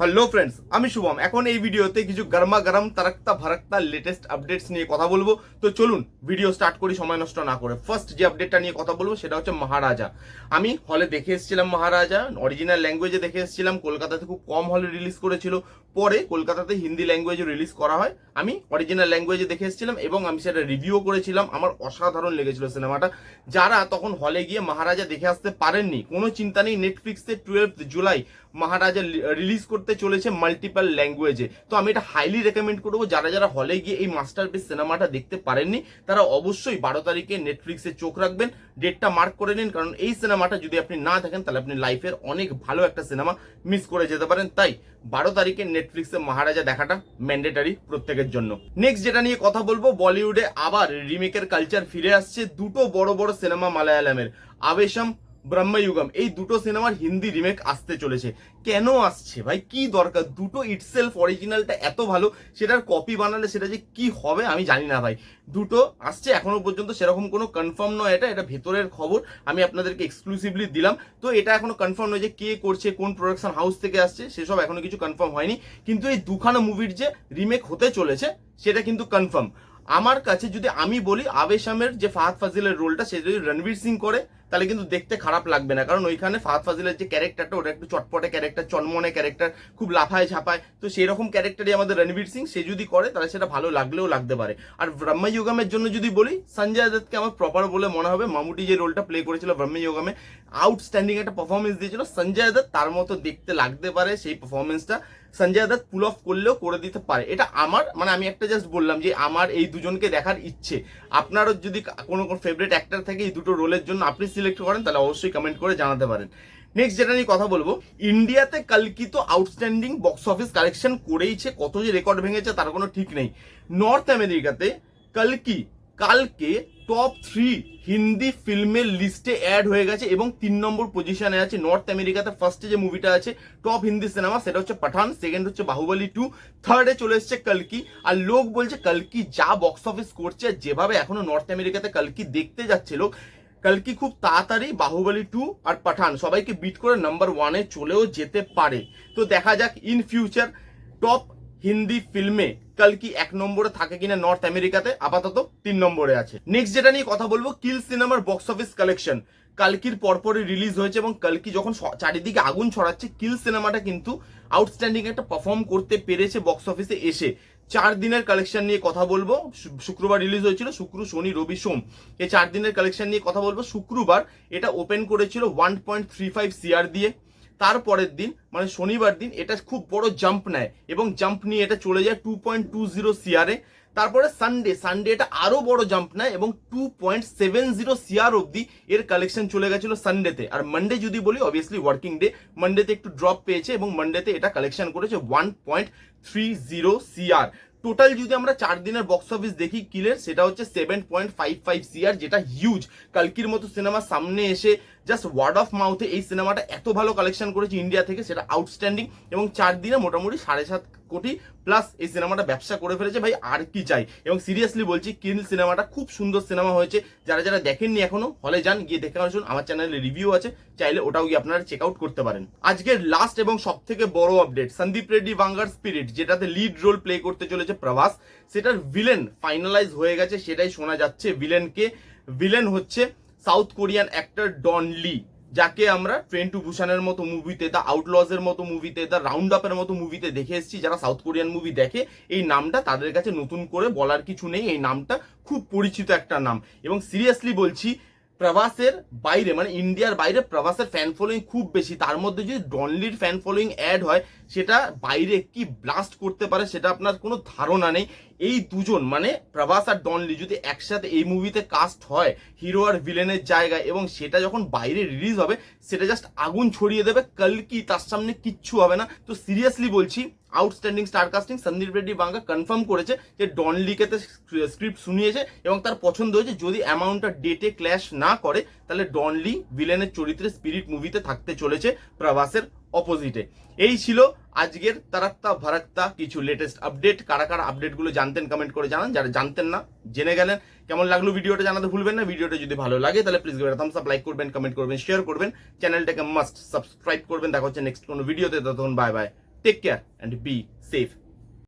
Hello friends আমি শুভম। এখন এই ভিডিওতে কিছু গরমা গরম তারাক্তা ভারাক্তা লেটেস্ট আপডেটস নিয়ে কথা বলব। তো চলুন ভিডিও স্টার্ট করি, সময় নষ্ট না করে। ফার্স্ট যে আপডেটটা নিয়ে কথা বলব, সেটা হচ্ছে মহারাজা। আমি হলে দেখে এসেছিলাম মহারাজা অরিজিনাল ল্যাঙ্গুয়েজে দেখে এসেছিলাম। কলকাতাতে খুব কম হলে রিলিজ করেছিল। পরে কলকাতাতে হিন্দি ল্যাঙ্গুয়েজে রিলিজ করা হয়। আমি অরিজিনাল ল্যাঙ্গুয়েজে দেখে এসেছিলাম এবং আমি সেটা রিভিউ করেছিলাম। আমার অসাধারণ লেগেছিল সিনেমাটা যারা তখন হলে গিয়ে মহারাজা দেখে আসতে পারেননি, কোনো চিন্তা নেই। নেটফ্লিক্সে টুয়েলভ জুলাই মহারাজা রিলিজ করতে চলেছে মাল্টিপল ল্যাঙ্গুয়েজে তো আমি এটা হাইলি রেকমেন্ড করব, যারা যারা হলে গিয়ে এই মাস্টারপিস সিনেমাটা দেখতে পারেননি, তারা অবশ্যই বারো তারিখে নেটফ্লিক্সে চোখ রাখবেন ডেটটা মার্ক করে নিন, কারণ এই সিনেমাটা যদি আপনি না দেখেন তাহলে আপনি লাইফের অনেক ভালো একটা সিনেমা মিস করে যেতে পারেন। তাই বারো তারিখে নেটফ্লিক্সে মহারাজা দেখাটা ম্যান্ডেটারি প্রত্যেকের জন্য। নেক্সট যেটা নিয়ে কথা বলব, বলিউডে আবার রিমেকের কালচার ফিরে আসছে, দুটো বড় বড় সিনেমা মালায়ালামের। আবেশম ব্রহ্মযুগম, এই দুটো সিনেমার হিন্দি রিমেক আসতে চলেছে। কেন আসছে ভাই? কি দরকার? দুটো ইটসেলফ অরিজিনালটা এত ভালো, সেটার কপি বানালে সেটা যে কি হবে আমি জানি না ভাই। দুটো আসছে, এখনও পর্যন্ত সেরকম কোনো কনফার্ম নয় এটা এটা ভেতরের খবর, আমি আপনাদেরকে এক্সক্লুসিভলি দিলাম। তো এটা এখনও কনফার্ম নয় যে কে করছে, কোন প্রোডাকশন হাউস থেকে আসছে, সেসব এখনও কিছু কনফার্ম হয়নি। কিন্তু এই দুখানা মুভির যে রিমেক হতে চলেছে, সেটা কিন্তু কনফার্ম আমার কাছে যদি আমি বলি, আবেশামের যে ফাহাদ ফাজিলের রোলটা সে যদি রণবীর সিং করে তাহলে কিন্তু দেখতে খারাপ লাগবে না। কারণ ওইখানে ফাহাদ ফাজিলের যে ক্যারেক্টারটা ওটা একটু চটপটে ক্যারেক্টার চনমনে ক্যারেক্টার খুব লাফায় ঝাপায়। তো সেই রকম ক্যারেক্টারই আমাদের রণবীর সিং, সে যদি করে, তাহলে সেটা ভালো লাগলেও লাগতে পারে। আর ব্রহ্মযুগমের জন্য যদি বলি, সঞ্জয় দত্তকে আমার প্রপার বলে মনে হবে, মামুটি যে রোলটা প্লে করেছিল ব্রহ্মযুগমে আউটস্ট্যান্ডিং একটা পারফরমেন্স দিয়েছিল। সঞ্জয় দত্ত তার মতো দেখতে লাগতে পারে সেই পারফরমেন্সটা সঞ্জয় দত্ত পুল অফ করলেও করে দিতে পারে। এটা আমার মানে আমি একটা জাস্ট বললাম যে আমার এই দুজনকে দেখার ইচ্ছে। আপনারও যদি কোনো কোনো ফেভারিট অ্যাক্টর থাকে এই দুটো রোলের জন্য, আপনি সিলেক্ট করেন, তাহলে অবশ্যই কমেন্ট করে জানাতে পারেন। নেক্সট যেটা নিয়ে কথা বলব ইন্ডিয়াতে কালকি তো আউটস্ট্যান্ডিং বক্স অফিস কালেকশন করেইছে, কত যে রেকর্ড ভেঙেছে তার কোনো ঠিক নেই। নর্থ আমেরিকাতে কালকি, কালকে টপ থ্রি হিন্দি ফিল্মের লিস্টে অ্যাড হয়ে গেছে এবং তিন নম্বর পজিশনে আছে নর্থ আমেরিকাতে ফার্স্টে যে মুভিটা আছে টপ হিন্দি সিনেমা সেটা হচ্ছে পাঠান সেকেন্ড হচ্ছে বাহুবলী টু থার্ডে চলে এসছে কালকি। আর লোক বলছে, কালকি যা বক্স অফিস করছে, যেভাবে এখনও নর্থ আমেরিকাতে কালকি দেখতে যাচ্ছে লোক কালকি খুব তাড়াতাড়ি বাহুবলী টু আর পাঠান সবাইকে বিট করে নাম্বার ওয়ানে চলেও যেতে পারে। তো দেখা যাক ইন ফিউচার টপ হিন্দি ফিল্মে কালকি এক নম্বরে থাকে কিনা নর্থ আমেরিকাতে আপাতত তিন নম্বরে আছে। নেক্সট যেটা নিয়ে কথা বলব কিল সিনেমার বক্স অফিস কালেকশন কালকির পরপরই রিলিজ হয়েছে এবং কালকি যখন চারিদিকে আগুন ছড়াচ্ছে কিল সিনেমাটা কিন্তু আউটস্ট্যান্ডিং একটা পারফর্ম করতে পেরেছে বক্স অফিসে এসে। চার দিনের কালেকশন নিয়ে কথা বলব। শুক্রবার রিলিজ হয়েছিল, শুক্র, শনি, রবি, সোম। এই চার দিনের কালেকশন নিয়ে কথা বলব। শুক্রবার এটা ওপেন করেছিল one point three five CR দিয়ে। তারপরের দিন মানে শনিবার দিন, এটা খুব বড় জাম্প নেয় এবং জাম্প নিয়ে এটা চলে যায় টু পয়েন্ট টু জিরো সিআরে তারপরে সানডে সানডে এটা আরও বড় জাম্প নেয় এবং two point seven zero CR অব্দি এর কালেকশন চলে গেছিল সানডেতে আর মানডে যদি বলি অবভিয়াসলি ওয়ার্কিং ডে মানডেতে একটু ড্রপ পেয়েছে এবং মানডেতে এটা কালেকশন করেছে one point three zero CR total যদি আমরা চার দিনের বক্স অফিস দেখি কিলের সেটা হচ্ছে seven point five five CR যেটা হিউজ কালকির মতো সিনেমা সামনে এসে জাস্ট ওয়ার্ড অফ মাউথে এই সিনেমাটা এত ভালো কালেকশন করেছে ইন্ডিয়া থেকে, সেটা আউটস্ট্যান্ডিং এবং চার দিনে মোটামুটি সাড়ে সাত কোটি প্লাস এই সিনেমাটা ব্যবসা করে ফেলেছে ভাই, আর কি চাই? এবং সিরিয়াসলি বলছি কিল সিনেমাটা খুব সুন্দর সিনেমা হয়েছে। যারা যারা দেখেননি এখনও, হলে যান, গিয়ে দেখে আসুন আমার চ্যানেলে রিভিউ আছে, চাইলে ওটাও গিয়ে আপনারা চেক আউট করতে পারেন। আজকের লাস্ট এবং সব থেকে বড় আপডেট সন্দীপ রেড্ডি বাঙ্গার স্পিরিট যেটাতে লিড রোল প্লে করতে চলেছে প্রভাস। সেটার ভিলেন ফাইনালাইজ হয়ে গেছে, সেটাই শোনা যাচ্ছে। ভিলেনকে ভিলেন হচ্ছে South Korean actor Don Lee যাকে আমরা ট্রেন টু ভূষণের মতো মুভিতে দ্য আউটলজের মতো মুভিতে দ্য রাউন্ড আপের মতো মুভিতে দেখে এসেছি। যারা সাউথ কোরিয়ান মুভি দেখে, এই নামটা তাদের কাছে নতুন করে বলার কিছু নেই। এই নামটা খুব পরিচিত একটা নাম। এবং সিরিয়াসলি বলছি প্রভাসের বাইরে মানে ইন্ডিয়ার বাইরে প্রভাসের ফ্যান ফলোয়িং খুব বেশি। তার মধ্যে যদি ডনলির ফ্যান ফলোয়িং অ্যাড হয়, সেটা বাইরে কি ব্লাস্ট করতে পারে সেটা আপনার কোনো ধারণা নেই। এই দুজন মানে প্রভাস আর ডনলি যদি একসাথে এই মুভিতে কাস্ট হয় হিরো আর ভিলেনের জায়গায়, এবং সেটা যখন বাইরে রিলিজ হবে, সেটা জাস্ট আগুন ছড়িয়ে দেবে কালকি তার সামনে কিচ্ছু হবে না। তো সিরিয়াসলি বলছি outstanding star casting Sandeep Reddy Vanga confirm করেছে যে ডন লিকেতে স্ক্রিপ্ট শুনিয়েছে এবং তার পছন্দ হয়েছে যদি অ্যামাউন্টটা ডেটে ক্ল্যাশ না করে, তাহলে ডন লি ভিলেনের চরিত্রে স্পিরিট মুভিতে থাকতে চলেছে প্রভাসের অপোজিটে এই ছিল আজকের তারাক্তা ভারাক্তা কিছু লেটেস্ট আপডেট কারা কারা আপডেটগুলো জানতেন কমেন্ট করে জানান। যারা জানতেন না, জেনে গেলেন। কেমন লাগল ভিডিওটা জানাতে ভুলবেন না। ভিডিওটা যদি ভালো লাগে, তাহলে প্লিজ থামস আপ লাইক করবেন কমেন্ট করবেন শেয়ার করবেন। চ্যানেলটাকে মাস্ট সাবস্ক্রাইব করবেন। দেখা হচ্ছে নেক্সট কোনো ভিডিওতে ততক্ষণ bye bye Take care and be safe.